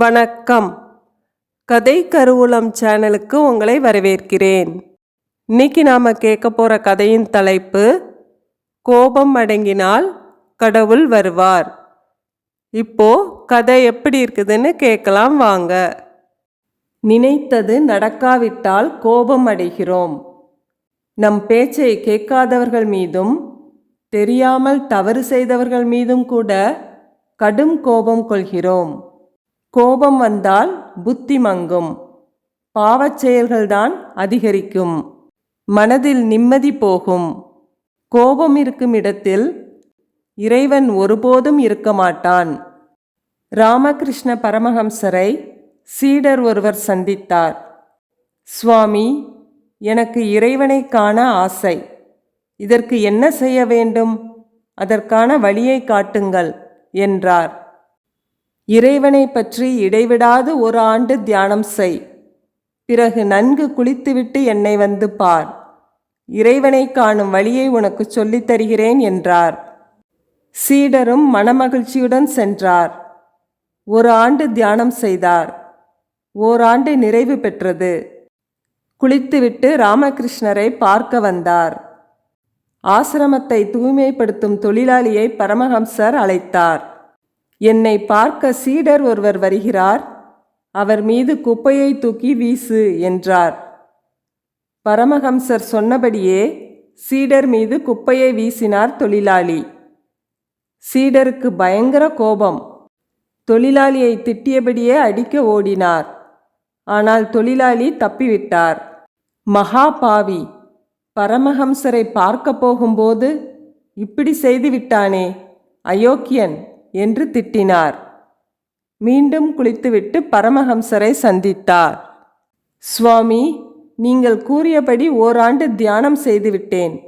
வணக்கம். கதை கருவூலம் சேனலுக்கு உங்களை வரவேற்கிறேன். இன்னைக்கு நாம் கேட்க போகிற கதையின் தலைப்பு கோபம் அடங்கினால் கடவுள் வருவார். இப்போ கதை எப்படி இருக்குதுன்னு கேட்கலாம் வாங்க. நினைத்தது நடக்காவிட்டால் கோபம் அடைகிறோம். நம் பேச்சை கேட்காதவர்கள் மீதும் தெரியாமல் தவறு செய்தவர்கள் மீதும் கூட கடும் கோபம் கொள்கிறோம். கோபம் வந்தால் புத்தி மங்கும். பாவச் செயல்கள்தான் அதிகரிக்கும். மனதில் நிம்மதி போகும். கோபம் இருக்கும் இடத்தில் இறைவன் ஒருபோதும் இருக்க மாட்டான். ராமகிருஷ்ண பரமஹம்சரை சீடர் ஒருவர் சந்தித்தார். சுவாமி எனக்கு இறைவனை காண ஆசை. இதற்கு என்ன செய்ய வேண்டும்? அதற்கான வழியை காட்டுங்கள் என்றார். இறைவனை பற்றி இடைவிடாது ஒரு ஆண்டு தியானம் செய். பிறகு நன்கு குளித்துவிட்டு என்னை வந்து பார். இறைவனை காணும் வழியை உனக்கு சொல்லித் தருகிறேன் என்றார். சீடரும் மனமகிழ்ச்சியுடன் சென்றார். ஒரு ஆண்டு தியானம் செய்தார். ஓராண்டு நிறைவு பெற்றது. குளித்துவிட்டு ராமகிருஷ்ணரை பார்க்க வந்தார். ஆசிரமத்தை தூய்மைப்படுத்தும் தொழிலாளியை பரமஹம்சர் அழைத்தார். என்னை பார்க்க சீடர் ஒருவர் வருகிறார் அவர் மீது குப்பையை தூக்கி வீசு என்றார். பரமஹம்சர் சொன்னபடியே சீடர் மீது குப்பையை வீசினார் தொழிலாளி. சீடருக்கு பயங்கர கோபம். தொழிலாளியை திட்டியபடியே அடிக்க ஓடினார். ஆனால் தொழிலாளி தப்பிவிட்டார். மகா பாவி! பரமஹம்சரை பார்க்க போகும்போது இப்படி செய்து விட்டானே அயோக்கியன்! என்று திட்டினார். மீண்டும் குளித்துவிட்டு பரமஹம்சரை சந்தித்தார். சுவாமி நீங்கள் கூறியபடி ஓராண்டு தியானம் செய்துவிட்டேன்.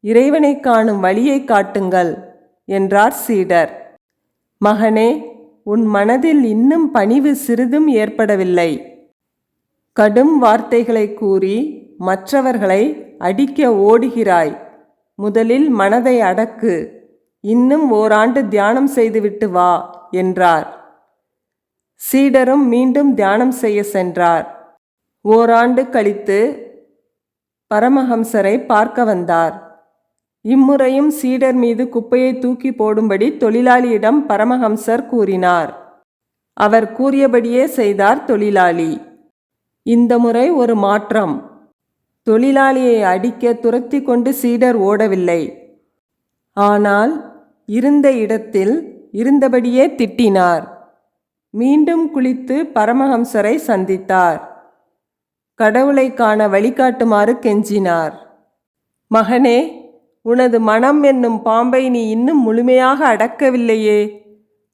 இறைவனை காணும் வழியை காட்டுங்கள் என்றார் சீடர். மகனே உன் மனதில் இன்னும் பணிவு சிறிதும் ஏற்படவில்லை. கடும் வார்த்தைகளை கூறி மற்றவர்களை அடிக்க ஓடுகிறாய். முதலில் மனதை அடக்கு. இன்னும் ஓராண்டு தியானம் செய்துவிட்டு வா என்றார். சீடரும் மீண்டும் தியானம் செய்ய சென்றார். ஓராண்டு கழித்து பரமஹம்சரை பார்க்க வந்தார். இம்முறையும் சீடர் மீது குப்பையை தூக்கி போடும்படி தொழிலாளியிடம் பரமஹம்சர் கூறினார். அவர் கூறியபடியே செய்தார் தொழிலாளி. இந்த முறை ஒரு மாற்றம். தொழிலாளியை அடிக்க துரத்தி கொண்டு சீடர் ஓடவில்லை. ஆனால் இருந்த இடத்தில் இருந்தபடியே திட்டினார். மீண்டும் குளித்து பரமஹம்சரை சந்தித்தார். கடவுளை காண வழிகாட்டுமாறு கெஞ்சினார். மகனே உனது மனம் என்னும் பாம்பை நீ இன்னும் முழுமையாக அடக்கவில்லையே.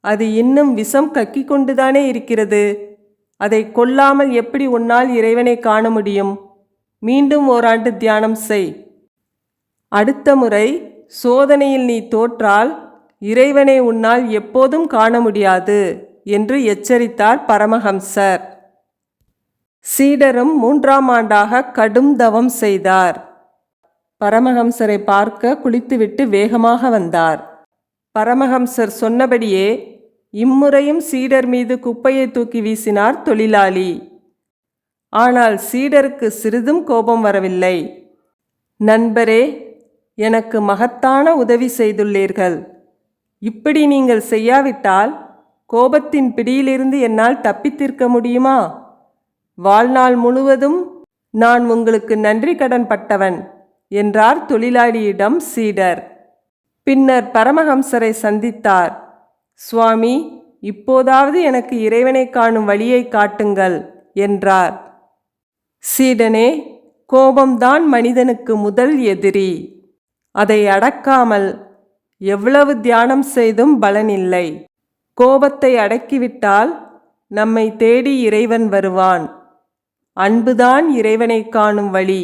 அது இன்னும் விஷம் கக்கிக் கொண்டுதானே இருக்கிறது. அதை கொல்லாமல் எப்படி உன்னால் இறைவனை காண முடியும்? மீண்டும் ஓராண்டு தியானம் செய். அடுத்த முறை சோதனையில் நீ தோற்றால் இறைவனை உன்னால் எப்போதும் காண முடியாது என்று எச்சரித்தார் பரமஹம்சர். சீடரும் மூன்றாம் ஆண்டாக கடும் தவம் செய்தார். பரமஹம்சரை பார்க்க குளித்துவிட்டு வேகமாக வந்தார். பரமஹம்சர் சொன்னபடியே இம்முறையும் சீடர் மீது குப்பையை தூக்கி வீசினார் தொழிலாளி. ஆனால் சீடருக்கு சிறிதும் கோபம் வரவில்லை. நண்பரே எனக்கு மகத்தான உதவி செய்துள்ளீர்கள். இப்படி நீங்கள் செய்யாவிட்டால் கோபத்தின் பிடியிலிருந்து என்னால் தப்பித்திருக்க முடியுமா? வாழ்நாள் முழுவதும் நான் உங்களுக்கு நன்றி கடன் பட்டவன் என்றார் தொழிலாளியிடம் சீடர். பின்னர் பரமஹம்சரை சந்தித்தார். சுவாமி இப்போதாவது எனக்கு இறைவனை காணும் வழியை காட்டுங்கள் என்றார். சீடனே கோபம்தான் மனிதனுக்கு முதல் எதிரி. அதை அடக்காமல் எவ்வளவு தியானம் செய்தும் பலனில்லை. கோபத்தை அடக்கிவிட்டால் நம்மை தேடி இறைவன் வருவான். அன்புதான் இறைவனை காணும் வழி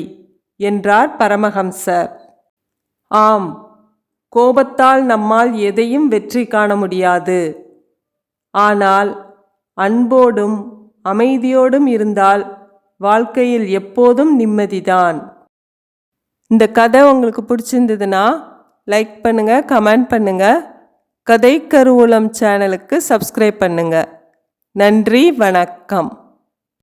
என்றார் பரமஹம்சர். ஆம் கோபத்தால் நம்மால் எதையும் வெற்றி காண முடியாது. ஆனால் அன்போடும் அமைதியோடும் இருந்தால் வாழ்க்கையில் எப்போதும் நிம்மதிதான். இந்த கதை உங்களுக்கு பிடிச்சிருந்ததுன்னா லைக் பண்ணுங்கள் கமெண்ட் பண்ணுங்கள் கதை கருவூலம் சேனலுக்கு சப்ஸ்கிரைப் பண்ணுங்கள் நன்றி வணக்கம்.